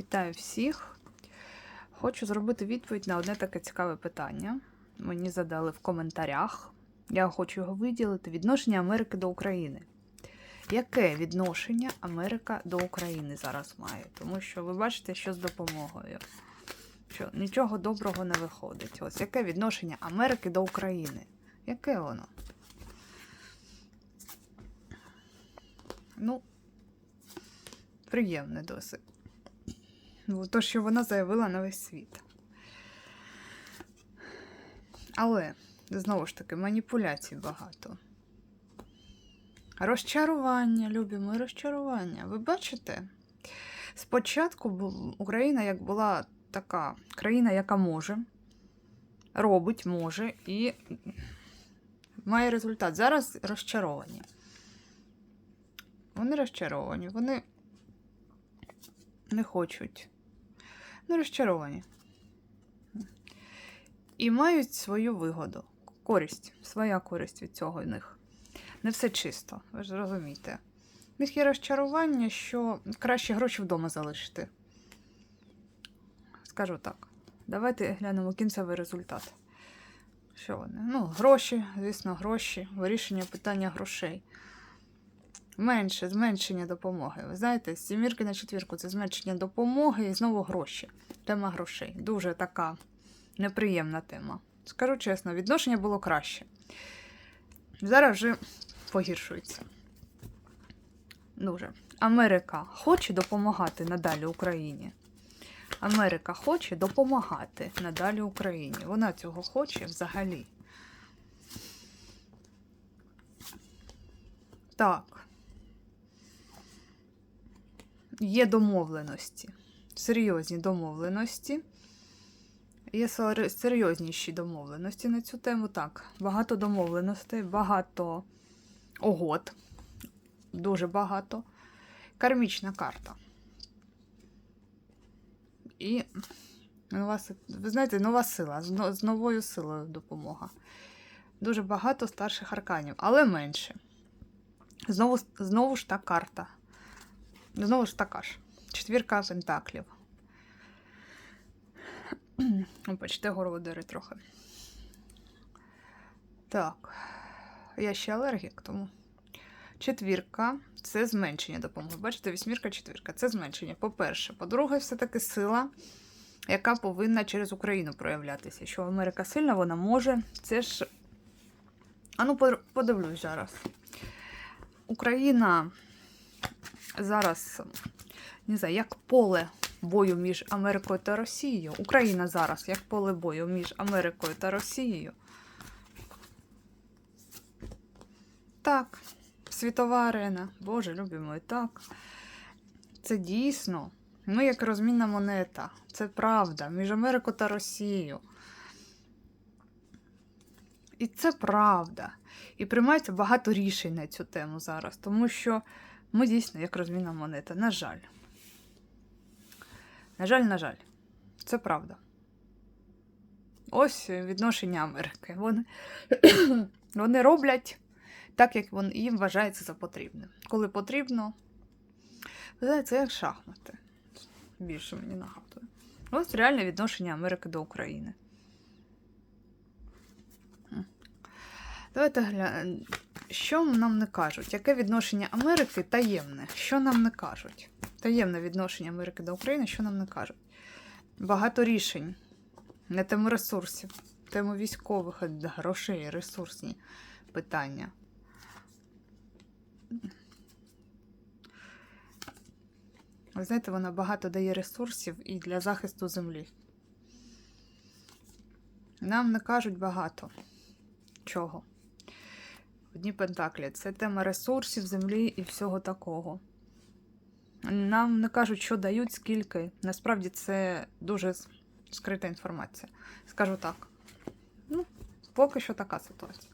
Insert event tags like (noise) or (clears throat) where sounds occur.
Вітаю всіх. Хочу зробити відповідь на одне таке цікаве питання. Мені задали в коментарях. Я хочу його виділити. Відношення Америки до України. Яке відношення Америка до України зараз має? Тому що ви бачите, що з допомогою. Що нічого доброго не виходить. Ось яке відношення Америки до України? Яке воно? Ну, приємне досить. Ну, то, що вона заявила на весь світ. Але, знову ж таки, маніпуляцій багато. Розчарування, любі мої, розчарування. Ви бачите? Спочатку Україна як була така країна, яка може, робить, може і має результат. Зараз розчаровані. Вони розчаровані, вони не хочуть. Ну, розчаровані. І мають свою вигоду, користь, своя користь від цього в них. Не все чисто, ви ж розумієте. В них є розчарування, що краще гроші вдома залишити. Скажу так. Давайте глянемо кінцевий результат. Що вони? Ну, гроші, звісно, гроші, вирішення питання грошей. Менше, зменшення допомоги. Ви знаєте, з сімірки на четвірку це зменшення допомоги і знову гроші. Тема грошей. Дуже така неприємна тема. Скажу чесно, відношення було краще. Зараз вже погіршується. Дуже. Америка хоче допомагати надалі Україні. Америка хоче допомагати надалі Україні. Вона цього хоче взагалі. Так. Є домовленості. Серйозні домовленості. Є серйозніші домовленості на цю тему. Так, багато домовленостей, багато угод. Дуже багато. Кармічна карта. І нова, ви знаєте, нова сила, з новою силою допомога. Дуже багато старших арканів, але менше. Знову, знову ж та карта. Знову ж така ж. Четвірка пентаклів. (clears throat) О, Бачите, горлодери трохи. Так. Я ще алергік, тому. Четвірка це зменшення допомоги. Бачите, вісьмірка, четвірка це зменшення. По-перше. По-друге, все-таки сила, яка повинна через Україну проявлятися. Що Америка сильна, вона може. Це ж. А ну, подивлюсь зараз. Україна зараз, не знаю, як поле бою між Америкою та Росією. Україна зараз як поле бою між Америкою та Росією. Так, світова арена. Боже, любимо і так. Це дійсно. Ми як розмінна монета. Це правда. Між Америкою та Росією. І це правда. І приймається багато рішень на цю тему зараз, тому що ми дійсно як розмінна монета. На жаль. На жаль, на жаль. Це правда. Ось відношення Америки. Вони, (clears throat) вони роблять так, як вони, їм вважається за потрібне. Коли потрібно, знаєте, це як шахмати. Більше мені нагадує. Ось реальне відношення Америки до України. Давайте глянемо. Що нам не кажуть? Яке відношення Америки таємне? Що нам не кажуть? Таємне відношення Америки до України, що нам не кажуть? Багато рішень на тему ресурсів, тему військових грошей, ресурсні питання. Ви знаєте, вона багато дає ресурсів і для захисту землі. Нам не кажуть багато чого. Одні пентаклі це тема ресурсів, землі і всього такого. Нам не кажуть, що дають, скільки. Насправді це дуже скрита інформація. Скажу так. Ну, поки що така ситуація.